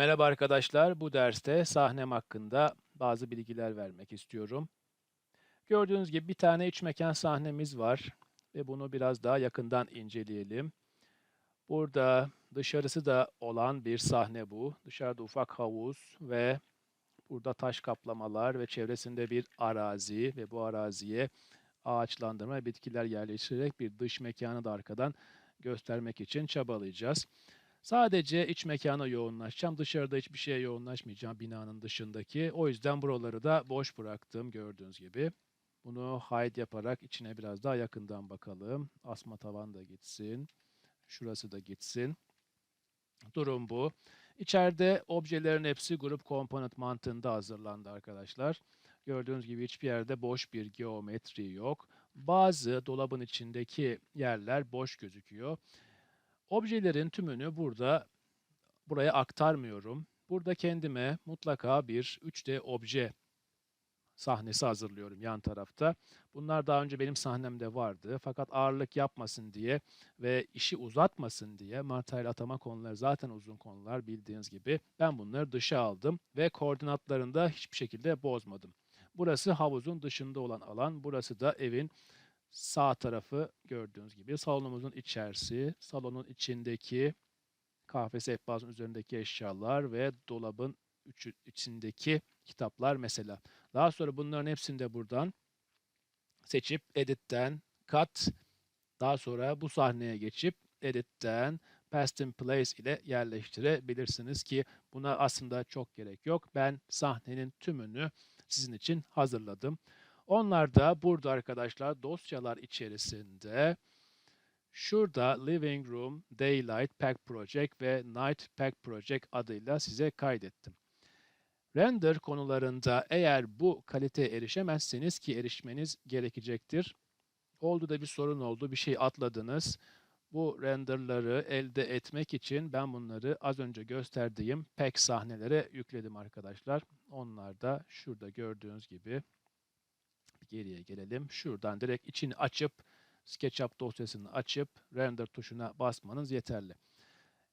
Merhaba arkadaşlar. Bu derste sahnem hakkında bazı bilgiler vermek istiyorum. Gördüğünüz gibi bir tane iç mekan sahnemiz var ve bunu biraz daha yakından inceleyelim. Burada dışarısı da olan bir sahne bu. Dışarıda ufak havuz ve burada taş kaplamalar ve çevresinde bir arazi ve bu araziye ağaçlandırma bitkiler yerleştirerek bir dış mekanı da arkadan göstermek için çabalayacağız. Sadece iç mekana yoğunlaşacağım. Dışarıda hiçbir şeye yoğunlaşmayacağım binanın dışındaki. O yüzden buraları da boş bıraktım gördüğünüz gibi. Bunu hide yaparak içine biraz daha yakından bakalım. Asma tavan da gitsin. Şurası da gitsin. Durum bu. İçeride objelerin hepsi grup component mantığında hazırlandı arkadaşlar. Gördüğünüz gibi hiçbir yerde boş bir geometri yok. Bazı dolabın içindeki yerler boş gözüküyor. Objelerin tümünü burada buraya aktarmıyorum. Burada kendime mutlaka bir 3D obje sahnesi hazırlıyorum yan tarafta. Bunlar daha önce benim sahnemde vardı. Fakat ağırlık yapmasın diye ve işi uzatmasın diye materyal atama konuları zaten uzun konular bildiğiniz gibi. Ben bunları dışa aldım ve koordinatlarını da hiçbir şekilde bozmadım. Burası havuzun dışında olan alan. Burası da evin sağ tarafı gördüğünüz gibi salonumuzun içerisi, salonun içindeki kahve sehpasının üzerindeki eşyalar ve dolabın üçü- içindeki kitaplar mesela. Daha sonra bunların hepsini de buradan seçip edit'ten cut daha sonra bu sahneye geçip edit'ten past in place ile yerleştirebilirsiniz ki buna aslında çok gerek yok. Ben sahnenin tümünü sizin için hazırladım. Onlar da burada arkadaşlar dosyalar içerisinde şurada Living Room, Daylight Pack Project ve Night Pack Project adıyla size kaydettim. Render konularında eğer bu kaliteye erişemezseniz ki erişmeniz gerekecektir. Oldu da bir sorun oldu, bir şey atladınız. Bu renderları elde etmek için ben bunları az önce gösterdiğim pack sahnelere yükledim arkadaşlar. Onlar da şurada gördüğünüz gibi geriye gelelim. Şuradan direkt içini açıp SketchUp dosyasını açıp render tuşuna basmanız yeterli.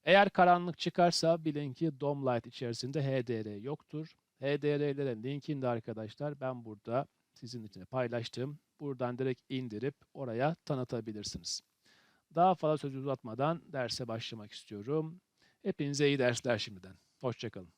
Eğer karanlık çıkarsa bilin ki DOM Light içerisinde HDR yoktur. HDR'lerin linkini de arkadaşlar ben burada sizin için paylaştım. Buradan direkt indirip oraya tanıtabilirsiniz. Daha fazla söz uzatmadan derse başlamak istiyorum. Hepinize iyi dersler şimdiden. Hoşçakalın.